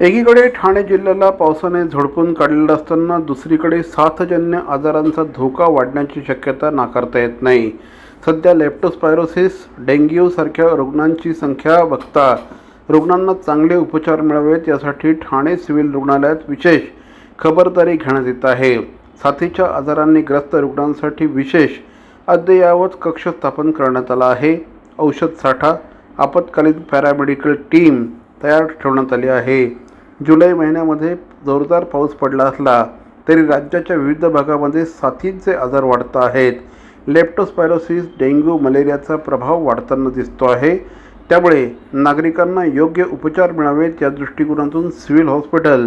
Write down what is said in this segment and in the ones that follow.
एकीकडे ठाणे जिल्ह्याला पावसाने झोडपून काढलेलं असताना दुसरीकडे साथजन्य आजारांचा धोका वाढण्याची शक्यता नाकारता येत नाही. सध्या लेप्टोस्पायरोसिस डेंग्यू सारख्या रुग्णांची संख्या बघता रुग्णांना चांगले उपचार मिळावेत यासाठी ठाणे सिव्हिल रुग्णालयात विशेष खबरदारी घेण्यात येत आहे. साथीच्या आजारांनी ग्रस्त रुग्णांसाठी विशेष अद्ययावत कक्ष स्थापन करण्यात आला आहे. औषध साठा आपत्कालीन पॅरामेडिकल टीम तयार ठेवण्यात आली आहे. जुलै महिन्यामध्ये जोरदार पाऊस पडला असला तरी राज्याच्या विविध भागामध्ये साथीचे आजार वाढत आहेत. लेप्टोस्पायरोसिस डेंग्यू मलेरियाचा प्रभाव वाढताना दिसतो आहे. त्यामुळे नागरिकांना योग्य उपचार मिळावेत या दृष्टिकोनातून सिव्हिल हॉस्पिटल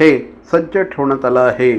हे सज्ज ठेवण्यात आलं आहे.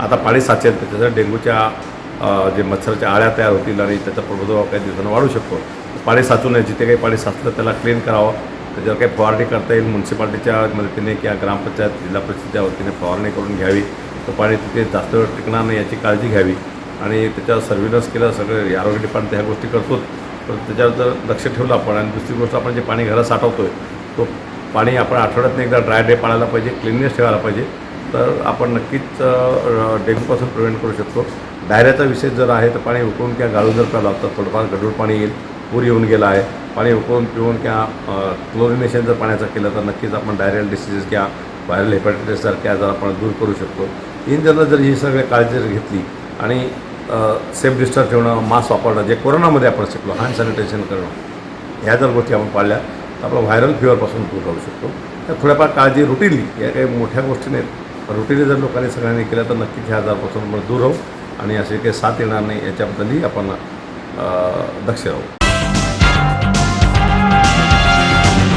आता पाणी साचेल तर डेंग्यूच्या जे मच्छराच्या आळ्या तयार होतील आणि त्याचा प्रभाव काही दिवसांना वाढू शकतो. पाणी साचू नये जिथे काही पाणी साचलं त्याला क्लीन करावं. त्याच्यावर काही फवारणी करता येईल म्युन्सिपाल्टीच्या मदतीने किंवा ग्रामपंचायत जिल्हा परिषदेच्या वतीने फवारणी करून घ्यावी तो पाणी तिथे जास्त वेळ टिकणार नाही याची काळजी घ्यावी आणि त्याच्यावर सर्व्हिलन्स केलं सगळं आरोग्य डिपार्टमेंट ह्या गोष्टी करतोच. पण त्याच्यावर जर लक्ष ठेवलं आपण आणि दुसरी गोष्ट आपण जे पाणी घरात साठवतो आहे तो पाणी आपण आठवड्यातनं एकदा ड्राय डे पाळायला पाहिजे क्लिननेस ठेवायला पाहिजे. तर आपण नक्कीच डेंग्यूपासून प्रिव्हेंट करू शकतो. डायऱ्याचा विषय जर आहे तर पाणी उकळून किंवा गाळून जर का लागतं थोडंफार गढूळ पाणी येईल. पूर येऊन गेला आहे. पाणी उकळून पिऊन किंवा क्लोरिनेशन जर पाण्याचं केलं तर नक्कीच आपण डायरियल डिसीजेस किंवा व्हायरल हेपॅटायटिससारखे आजार आपण दूर करू शकतो. इन जनरल जर ही सगळी काळजी जर घेतली आणि सेफ डिस्टन्स ठेवणं मास्क वापरणं जे कोरोनामध्ये आपण शिकलो हँड सॅनिटेशन करणं ह्या जर गोष्टी आपण पाळल्या तर आपलं व्हायरल फिवरपासून दूर राहू शकतो. तर थोड्याफार काळजी रुटीनली या काही मोठ्या गोष्टी नाहीत. पण रुटीनली जर लोकांनी सगळ्यांनी केलं तर नक्कीच ह्या आजारापासून आपण दूर राहू आणि असे काही साथ येणार नाही याच्याबद्दलही आपण दक्ष राहू.